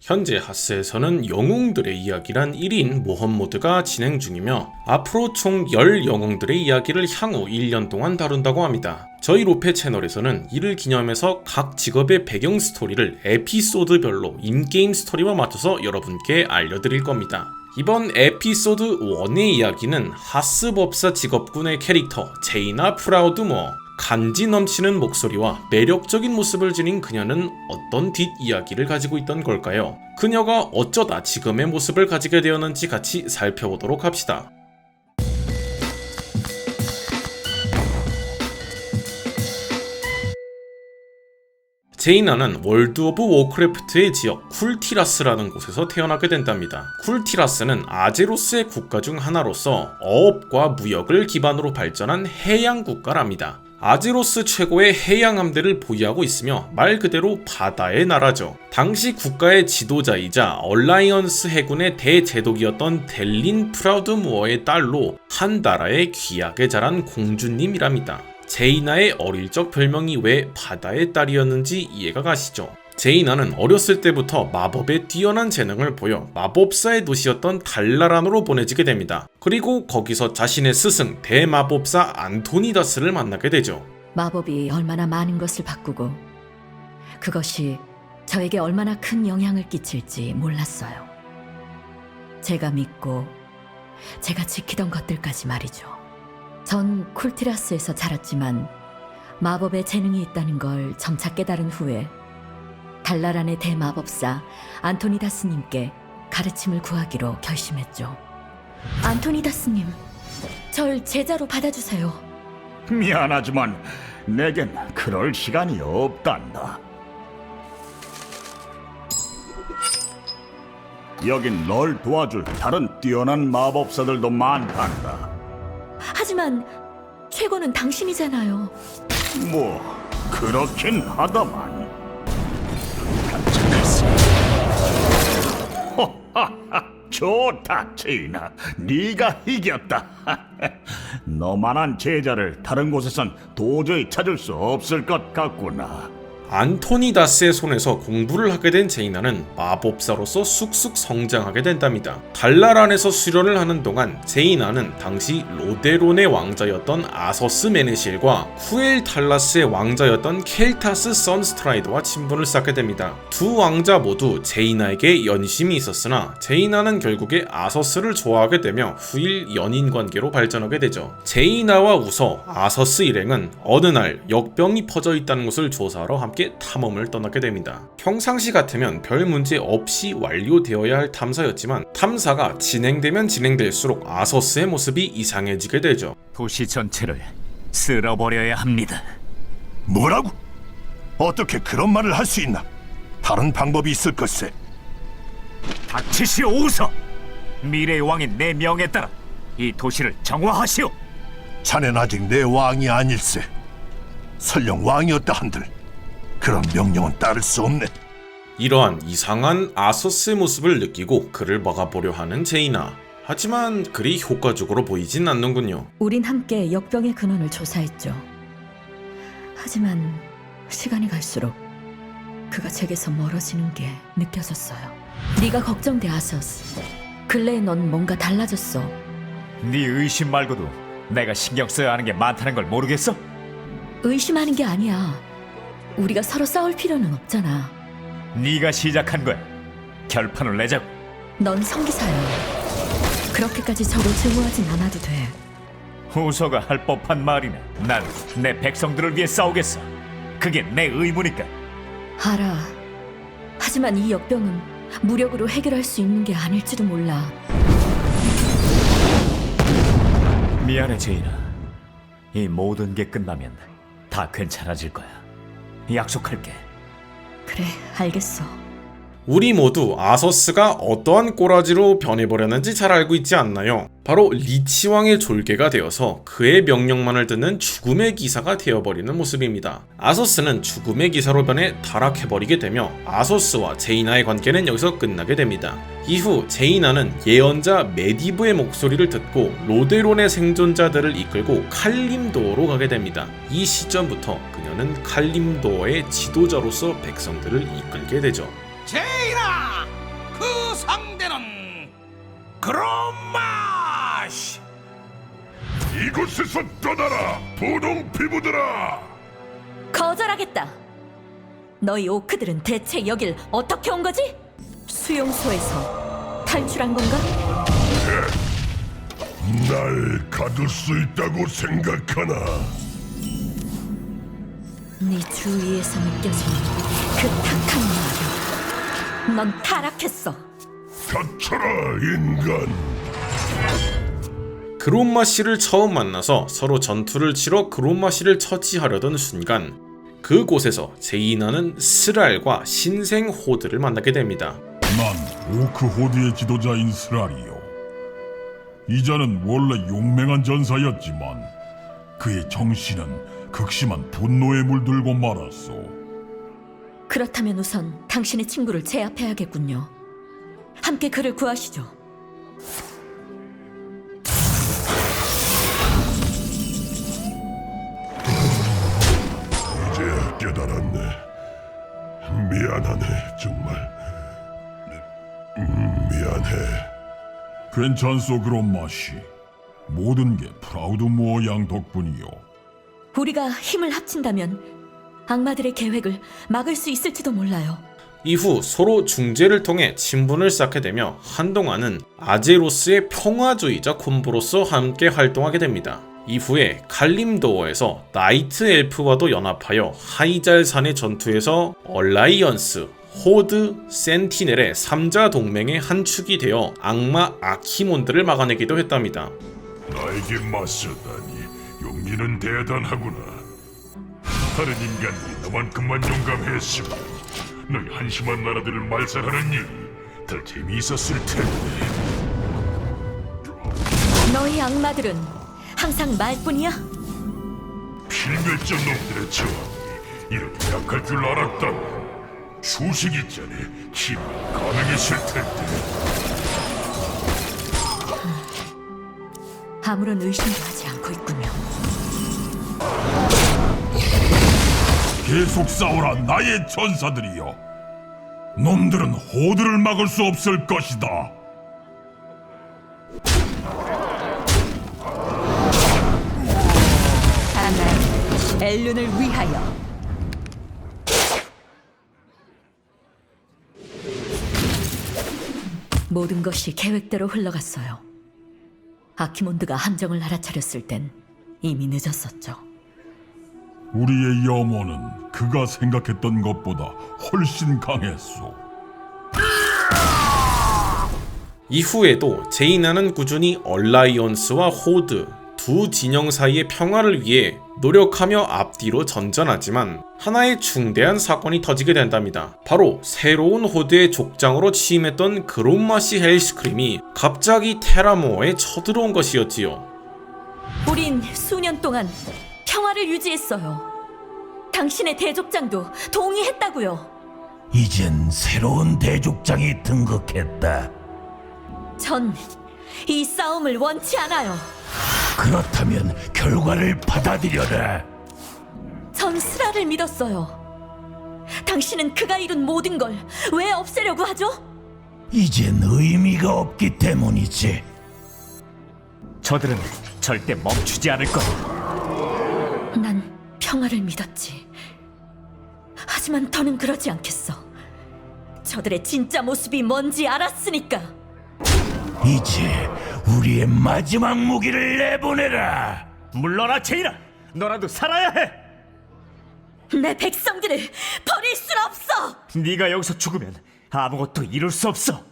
현재 하스에서는 영웅들의 이야기란 1인 모험 모드가 진행 중이며 앞으로 총 10영웅들의 이야기를 향후 1년 동안 다룬다고 합니다. 저희 로페 채널에서는 이를 기념해서 각 직업의 배경 스토리를 에피소드별로 인게임 스토리와 맞춰서 여러분께 알려드릴 겁니다. 이번 에피소드 1의 이야기는 하스 법사 직업군의 캐릭터 제이나 프라우드모어 간지 넘치는 목소리와 매력적인 모습을 지닌 그녀는 어떤 뒷이야기를 가지고 있던 걸까요? 그녀가 어쩌다 지금의 모습을 가지게 되었는지 같이 살펴보도록 합시다. 제이나는 월드 오브 워크래프트의 지역 쿨티라스라는 곳에서 태어나게 된답니다. 쿨티라스는 아제로스의 국가 중 하나로서 어업과 무역을 기반으로 발전한 해양 국가랍니다. 아제로스 최고의 해양 함대를 보유하고 있으며 말 그대로 바다의 나라죠. 당시 국가의 지도자이자 얼라이언스 해군의 대제독이었던 델린 프라우드무어의 딸로 한 나라의 귀하게 자란 공주님이랍니다. 제이나의 어릴 적 별명이 왜 바다의 딸이었는지 이해가 가시죠? 제이나는 어렸을 때부터 마법에 뛰어난 재능을 보여 마법사의 도시였던 달라란으로 보내지게 됩니다. 그리고 거기서 자신의 스승 대마법사 안토니다스를 만나게 되죠. 마법이 얼마나 많은 것을 바꾸고 그것이 저에게 얼마나 큰 영향을 끼칠지 몰랐어요. 제가 믿고 제가 지키던 것들까지 말이죠. 전 쿨티라스에서 자랐지만 마법에 재능이 있다는 걸 점차 깨달은 후에 달라란의 대마법사 안토니다스님께 가르침을 구하기로 결심했죠. 안토니다스님, 절 제자로 받아주세요. 미안하지만 내겐 그럴 시간이 없단다. 여긴 널 도와줄 다른 뛰어난 마법사들도 많단다. 하지만 최고는 당신이잖아요. 뭐 그렇긴 하다만. 호하하, 좋다, 제이나. 네가 이겼다. 너만한 제자를 다른 곳에선 도저히 찾을 수 없을 것 같구나. 안토니다스의 손에서 공부를 하게 된 제이나는 마법사로서 쑥쑥 성장하게 된답니다. 달라란에서 수련을 하는 동안 제이나는 당시 로데론의 왕자였던 아서스 메네실과 쿠엘 탈라스의 왕자였던 켈타스 선스트라이드와 친분을 쌓게 됩니다. 두 왕자 모두 제이나에게 연심이 있었으나 제이나는 결국에 아서스를 좋아하게 되며 후일 연인 관계로 발전하게 되죠. 제이나와 우서 아서스 일행은 어느 날 역병이 퍼져 있다는 것을 조사하러 함께 탐험을 떠나게 됩니다. 평상시 같으면 별 문제 없이 완료되어야 할 탐사였지만 탐사가 진행되면 진행될수록 아서스의 모습이 이상해지게 되죠. 도시 전체를 쓸어버려야 합니다. 뭐라고? 어떻게 그런 말을 할 수 있나? 다른 방법이 있을 것세. 닥치시오 우서! 미래의 왕인 내 명에 따라 이 도시를 정화하시오. 자넨 아직 내 왕이 아닐세. 설령 왕이었다 한들 그런 명령은 따를 수 없네. 이러한 이상한 아서스의 모습을 느끼고 그를 막아보려 하는 제이나. 하지만 그리 효과적으로 보이진 않는군요. 우린 함께 역병의 근원을 조사했죠. 하지만 시간이 갈수록 그가 제게서 멀어지는 게 느껴졌어요. 네가 걱정돼 아서스. 근래에 넌 뭔가 달라졌어. 네 의심 말고도 내가 신경 써야 하는 게 많다는 걸 모르겠어? 의심하는 게 아니야. 우리가 서로 싸울 필요는 없잖아. 네가 시작한 거야. 결판을 내자고. 넌 성기사야. 그렇게까지 저를 증오하진 않아도 돼. 우서가 할 법한 말이네. 난내 백성들을 위해 싸우겠어. 그게 내 의무니까. 알아. 하지만 이 역병은 무력으로 해결할 수 있는 게 아닐지도 몰라. 미안해 제이나. 이 모든 게 끝나면 다 괜찮아질 거야. 약속할게. 그래, 알겠어. 우리 모두 아서스가 어떠한 꼬라지로 변해버렸는지 잘 알고 있지 않나요? 바로 리치왕의 졸개가 되어서 그의 명령만을 듣는 죽음의 기사가 되어버리는 모습입니다. 아서스는 죽음의 기사로 변해 타락해버리게 되며 아서스와 제이나의 관계는 여기서 끝나게 됩니다. 이후 제이나는 예언자 메디브의 목소리를 듣고 로데론의 생존자들을 이끌고 칼림도어로 가게 됩니다. 이 시점부터 그녀는 칼림도어의 지도자로서 백성들을 이끌게 되죠. 제이나! 그로마시 이곳에서 떠나라 분홍 피부들아 거절하겠다. 너희 오크들은 대체 여길 어떻게 온 거지? 수용소에서 탈출한 건가? 날 가둘 수 있다고 생각하나 네 주위에서 느껴지는 그 탁한 마력. 넌 타락했어. 닥쳐라 인간 그롬마 씨를 처음 만나서 서로 전투를 치러 그롬마 씨를 처치하려던 순간 그곳에서 제이나는 스랄과 신생 호드를 만나게 됩니다. 난 오크 호드의 지도자인 스라리요. 이자는 원래 용맹한 전사였지만 그의 정신은 극심한 분노에 물들고 말았소. 그렇다면 우선 당신의 친구를 제압해야겠군요. 함께 그를 구하시죠. 이제 깨달았네 미안하네 정말 음, 미안해 괜찮소 그런 맛이. 모든 게 프라우드 무어 양 덕분이요. 우리가 힘을 합친다면 악마들의 계획을 막을 수 있을지도 몰라요. 이후 서로 중재를 통해 친분을 쌓게 되며 한동안은 아제로스의 평화주의자 콤보로서 함께 활동하게 됩니다. 이후에 칼림도어에서 나이트 엘프와도 연합하여 하이잘산의 전투에서 얼라이언스, 호드, 센티넬의 3자 동맹의 한 축이 되어 악마 아키몬드를 막아내기도 했답니다. 나에게 맞서다니 용기는 대단하구나 다른 인간이 너만큼만 용감했으면 너희 한심한 나라들을 말살하는 일이 더 재미있었을 텐데 너희 악마들은 항상 말뿐이야? 필멸적 놈들의 저항이 이렇게 약할 줄 알았다면 수식이 전에 힘이 가능했을 텐데 아무런 의심도 하지 않고 있군요. 계속 싸우라 나의 전사들이여. 놈들은 호드를 막을 수 없을 것이다. 아나, 엘룬을 위하여. 모든 것이 계획대로 흘러갔어요. 아키몬드가 함정을 알아차렸을 땐 이미 늦었었죠. 우리의 염원은 그가 생각했던 것보다 훨씬 강했소. 이후에도 제이나는 꾸준히 얼라이언스와 호드 두 진영 사이의 평화를 위해 노력하며 앞뒤로 전전하지만 하나의 중대한 사건이 터지게 된답니다. 바로 새로운 호드의 족장으로 취임했던 그롬마시 헬스크림이 갑자기 테라모어에 쳐들어온 것이었지요. 우린 수년 동안 평화를 유지했어요. 당신의 대족장도 동의했다고요. 이젠 새로운 대족장이 등극했다. 전 이 싸움을 원치 않아요. 그렇다면 결과를 받아들여라. 전 스라를 믿었어요. 당신은 그가 이룬 모든 걸 왜 없애려고 하죠? 이젠 의미가 없기 때문이지. 저들은 절대 멈추지 않을 거야. 난 평화를 믿었지. 하지만 더는 그러지 않겠어. 저들의 진짜 모습이 뭔지 알았으니까. 이제 우리의 마지막 무기를 내보내라. 물러나 제이나, 너라도 살아야 해. 내 백성들을 버릴 순 없어. 네가 여기서 죽으면 아무것도 이룰 수 없어.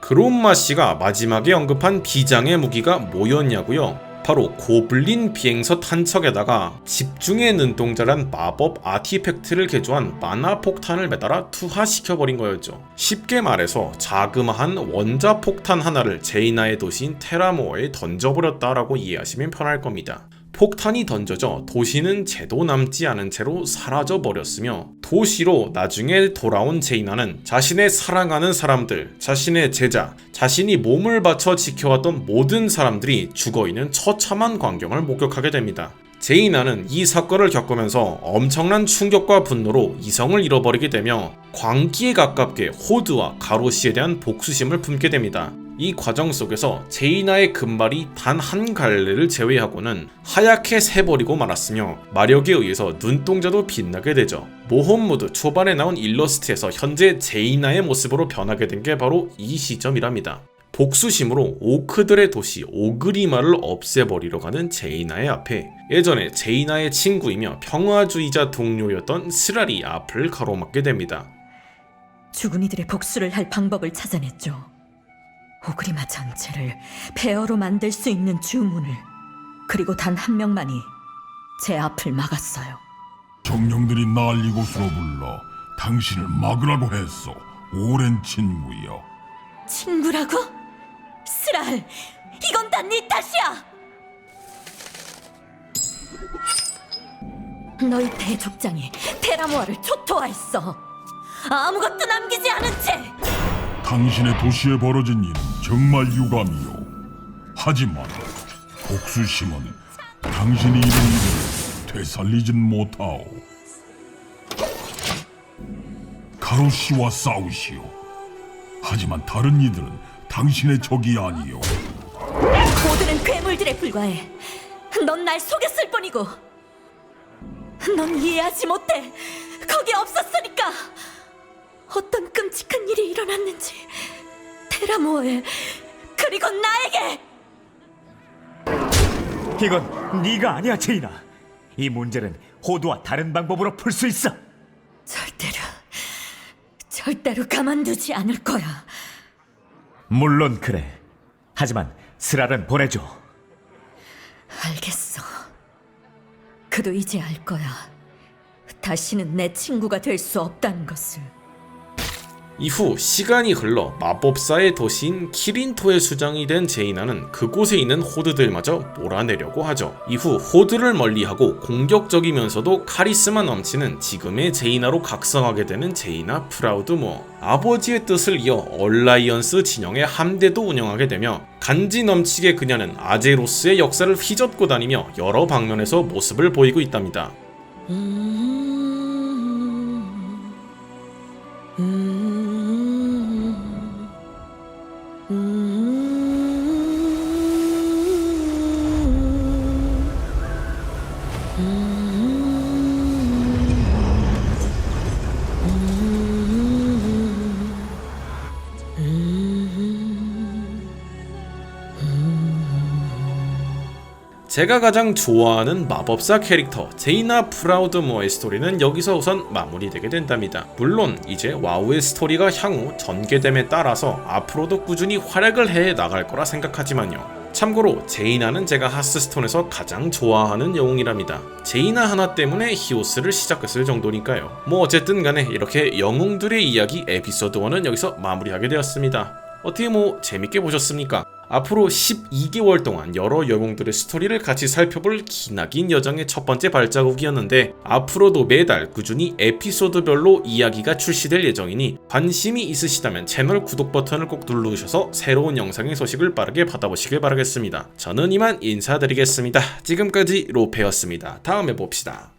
그롬마 씨가 마지막에 언급한 비장의 무기가 뭐였냐고요? 바로 고블린 비행선 한 척에다가 집중의 눈동자란 마법 아티팩트를 개조한 마나 폭탄을 매달아 투하시켜버린 거였죠. 쉽게 말해서 자그마한 원자 폭탄 하나를 제이나의 도시인 테라모어에 던져버렸다라고 이해하시면 편할 겁니다. 폭탄이 던져져 도시는 채도 남지 않은 채로 사라져 버렸으며 도시로 나중에 돌아온 제이나는 자신의 사랑하는 사람들, 자신의 제자, 자신이 몸을 바쳐 지켜왔던 모든 사람들이 죽어 있는 처참한 광경을 목격하게 됩니다. 제이나는 이 사건을 겪으면서 엄청난 충격과 분노로 이성을 잃어버리게 되며 광기에 가깝게 호드와 가로시에 대한 복수심을 품게 됩니다. 이 과정 속에서 제이나의 금발이 단 한 갈래를 제외하고는 하얗게 새버리고 말았으며 마력에 의해서 눈동자도 빛나게 되죠. 모험 모드 초반에 나온 일러스트에서 현재 제이나의 모습으로 변하게 된 게 바로 이 시점이랍니다. 복수심으로 오크들의 도시 오그리마를 없애버리러 가는 제이나의 앞에 예전에 제이나의 친구이며 평화주의자 동료였던 스라리 앞을 가로막게 됩니다. 죽은 이들의 복수를 할 방법을 찾아냈죠. 오그리마 전체를 폐허로 만들 수 있는 주문을 그리고 단 한 명만이 제 앞을 막았어요. 정령들이 날 이곳으로 불러 당신을 막으라고 했소. 오랜 친구여. 친구라고? 스랄, 이건 다 네 탓이야. 너희 대족장이 테라모아를 초토화했어. 아무것도 남기지 않은 채. 당신의 도시에 벌어진 일은 정말 유감이요. 하지만 복수심은 당신이 이런 일을 되살리진 못하오. 가로시와 싸우시오. 하지만 다른 이들은 당신의 적이 아니요. 모두는 괴물들에 불과해. 넌 날 속였을 뿐이고. 넌 이해하지 못해. 거기 없었으니까. 어떤 끔찍한 일이 일어났는지 테라모어에 그리고 나에게 이건 네가 아니야, 제이나. 이 문제는 호두와 다른 방법으로 풀 수 있어. 절대로 절대로 가만두지 않을 거야. 물론 그래. 하지만 스랄은 보내줘. 알겠어. 그도 이제 알 거야. 다시는 내 친구가 될 수 없다는 것을. 이후 시간이 흘러 마법사의 도시인 키린토의 수장이 된 제이나는 그곳에 있는 호드들마저 몰아내려고 하죠. 이후 호드를 멀리하고 공격적이면서도 카리스마 넘치는 지금의 제이나로 각성하게 되는 제이나 프라우드모어. 아버지의 뜻을 이어 얼라이언스 진영의 함대도 운영하게 되며 간지 넘치게 그녀는 아제로스의 역사를 휘젓고 다니며 여러 방면에서 모습을 보이고 있답니다. 제가 가장 좋아하는 마법사 캐릭터 제이나 프라우드모어의 스토리는 여기서 우선 마무리되게 된답니다. 물론 이제 와우의 스토리가 향후 전개됨에 따라서 앞으로도 꾸준히 활약을 해 나갈 거라 생각하지만요. 참고로 제이나는 제가 하스스톤에서 가장 좋아하는 영웅이랍니다. 제이나 하나 때문에 히오스를 시작했을 정도니까요. 뭐 어쨌든 간에 이렇게 영웅들의 이야기 에피소드 1은 여기서 마무리하게 되었습니다. 어떻게 뭐 재밌게 보셨습니까? 앞으로 12개월 동안 여러 영웅들의 스토리를 같이 살펴볼 기나긴 여정의 첫 번째 발자국이었는데 앞으로도 매달 꾸준히 에피소드별로 이야기가 출시될 예정이니 관심이 있으시다면 채널 구독 버튼을 꼭 눌러주셔서 새로운 영상의 소식을 빠르게 받아보시길 바라겠습니다. 저는 이만 인사드리겠습니다. 지금까지 로페였습니다. 다음에 봅시다.